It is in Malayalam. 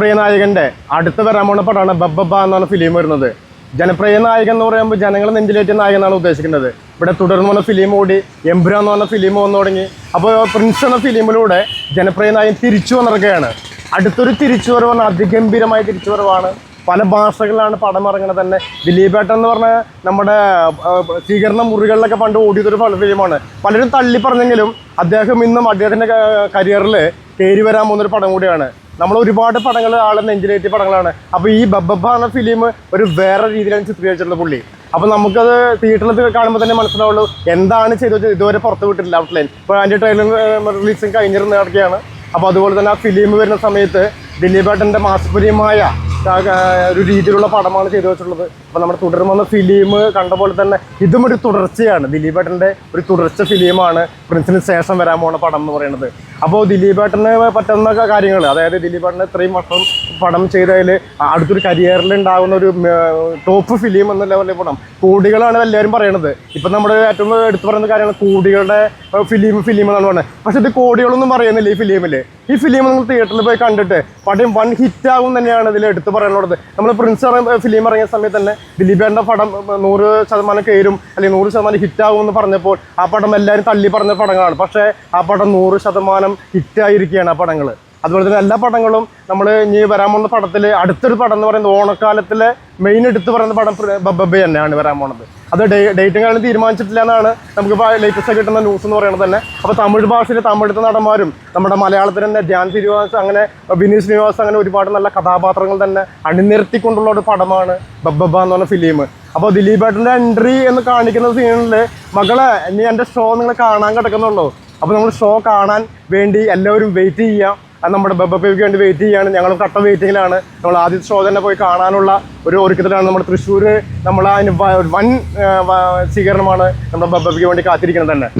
ജനപ്രിയ നായകന്റെ അടുത്ത വരാൻ പോണ ബബ്ബബ എന്നാണ് ഫിലിം വരുന്നത്. ജനപ്രിയ നായകൻ എന്ന് പറയുമ്പോൾ ജനങ്ങൾ നെഞ്ചിലേറ്റ നായകൻ എന്നാണ് ഉദ്ദേശിക്കുന്നത്. ഇവിടെ തുടർന്ന് വന്ന ഫിലിം ഓടി എംബ്ര എന്ന് പറഞ്ഞ ഫിലിം വന്നു തുടങ്ങി. അപ്പോൾ പ്രിൻസ് എന്ന ഫിലിമിലൂടെ ജനപ്രിയ നായകൻ തിരിച്ചു വന്നിറക്കുകയാണ് അടുത്തൊരു തിരിച്ചുവരവാണ് അതിഗംഭീരമായ തിരിച്ചുവരവാണ് പല ഭാഷകളിലാണ് പടം ഇറങ്ങുന്നത് തന്നെ. ദിലീപേട്ടൻ എന്ന് പറഞ്ഞ നമ്മുടെ സ്വീകരണ മുറികളിലൊക്കെ പണ്ട് ഓടിയതൊരു ഫിലിമാണ്. പലരും തള്ളി പറഞ്ഞെങ്കിലും അദ്ദേഹം ഇന്നും അദ്ദേഹത്തിന്റെ കരിയറിൽ കയറി വരാൻ പോകുന്നൊരു പടം കൂടിയാണ്. നമ്മൾ ഒരുപാട് പടങ്ങൾ ആളെ നെഞ്ചിലേറ്റിയ പടങ്ങളാണ്. അപ്പോൾ ഈ ബബ്ബബ എന്ന ഫിലിം ഒരു വേറെ രീതിയിലാണ് ചിത്രീകരിച്ചിരുന്നത് പുള്ളി. അപ്പോൾ നമുക്കത് തിയേറ്ററിൽ കാണുമ്പോൾ തന്നെ മനസ്സിലാവുള്ളൂ എന്താണ് ചെയ്തത് ഇതുവരെ പുറത്ത് വിട്ടിട്ടില്ല ഔട്ട്ലൈൻ ഇപ്പോൾ അതിന്റെ ട്രെയിലർ റിലീസും കഴിഞ്ഞിരുന്ന നടക്കുകയാണ്. അപ്പോൾ അതുപോലെ തന്നെ ആ ഫിലിം വരുന്ന സമയത്ത് ദിലീപേട്ടന്റെ മാസപുരിയമായ ഒരു രീതിയിലുള്ള പടമാണ് ചെയ്തു വെച്ചിട്ടുള്ളത്. അപ്പോൾ നമ്മുടെ തുടർന്ന് ഫിലിം കണ്ട പോലെ തന്നെ ഇതും ഒരു തുടർച്ചയാണ്. ദിലീപേട്ടന്റെ ഒരു തുടർച്ച ഫിലിമാണ് പ്രിൻസിന് ശേഷം വരാൻ പോണ പടം എന്ന് പറയുന്നത്. അപ്പോൾ ദിലീപേട്ടന് പറ്റുന്ന കാര്യങ്ങൾ അതായത് ദിലീപേട്ടന് ഇത്രയും വർഷം പടം ചെയ്തതിൽ അടുത്തൊരു കരിയറിൽ ഉണ്ടാകുന്ന ഒരു ടോപ്പ് ഫിലിം എന്ന ലെവലിൽ പടം കോടികളാണ് എല്ലാവരും പറയണത്. ഇപ്പം നമ്മുടെ ഏറ്റവും എടുത്തു പറയുന്ന കാര്യമാണ് കോടികളുടെ ഫിലിം ഫിലിം എന്നാണ് പറഞ്ഞത് പക്ഷെ ഇത് കോടികളൊന്നും പറയുന്നില്ല ഈ ഫിലിമിൽ ഈ ഫിലിം നിങ്ങൾ തിയേറ്ററിൽ പോയി കണ്ടിട്ട് പടം വൺ ഹിറ്റ് ആകും തന്നെയാണ് ഇതിൽ എടുത്തു പറയാനുള്ളത്. നമ്മൾ പ്രിൻസ് ഫിലിം ഇറങ്ങിയ സമയത്ത് തന്നെ ദിലീപേന്റെ പടം നൂറ് ശതമാനം കയറും അല്ലെങ്കിൽ നൂറ് ശതമാനം ഹിറ്റ് ആകും എന്ന് പറഞ്ഞപ്പോൾ ആ പടം എല്ലാവരും തള്ളി പറഞ്ഞ പടങ്ങളാണ്. പക്ഷേ ആ പടം നൂറ് ശതമാനം ഹിറ്റായിരിക്കുകയാണ് ആ പടങ്ങൾ അതുപോലെ തന്നെ എല്ലാ പടങ്ങളും നമ്മൾ ഇനി വരാൻ പോകുന്ന പടത്തിൽ അടുത്തൊരു പടം എന്ന് പറയുന്നത് ഓണക്കാലത്തിലെ മെയിൻ എടുത്ത് പറയുന്ന പടം ബബ്ബ തന്നെയാണ് വരാൻ പോണത്. അത് ഡേറ്റും കാര്യം തീരുമാനിച്ചിട്ടില്ല എന്നാണ് നമുക്കിപ്പോൾ ലേറ്റസ്റ്റ് കിട്ടുന്ന ന്യൂസ് എന്ന് പറയുന്നത് തന്നെ. അപ്പോൾ തമിഴ് ഭാഷയിൽ തമിഴത്തെ നടന്മാരും നമ്മുടെ മലയാളത്തിൽ തന്നെ ധ്യാൻ ശ്രീനിവാസ് അങ്ങനെ വിനീത് ശ്രീനിവാസ് അങ്ങനെ ഒരുപാട് നല്ല കഥാപാത്രങ്ങൾ തന്നെ അണിനിരത്തിക്കൊണ്ടുള്ള ഒരു പടമാണ് ബബ്ബബ എന്ന് പറഞ്ഞ ഫിലിം അപ്പോൾ ദിലീപേട്ടന്റെ എൻട്രി എന്ന് കാണിക്കുന്ന സീനിൽ മകളെ ഇനി എന്റെ ഷോ നിങ്ങൾ കാണാൻ കിടക്കുന്നുള്ളൂ. അപ്പോൾ നമ്മൾ ഷോ കാണാൻ വേണ്ടി എല്ലാവരും വെയിറ്റ് ചെയ്യാം. അത് നമ്മുടെ ബബ്ബപ്പയ്ക്ക് വേണ്ടി വെയിറ്റ് ചെയ്യാണ്. ഞങ്ങൾ കട്ട വെയിറ്റിങ്ങിലാണ് നമ്മൾ ആദ്യത്തെ തന്നെ പോയി കാണാനുള്ള ഒരു ഒരുക്കത്തിലാണ് നമ്മുടെ തൃശ്ശൂർ നമ്മൾ അതിന് വൻ സ്വീകരണമാണ് നമ്മുടെ ബബ്ബപ്പയ്ക്ക് വേണ്ടി കാത്തിരിക്കുന്നത് തന്നെ.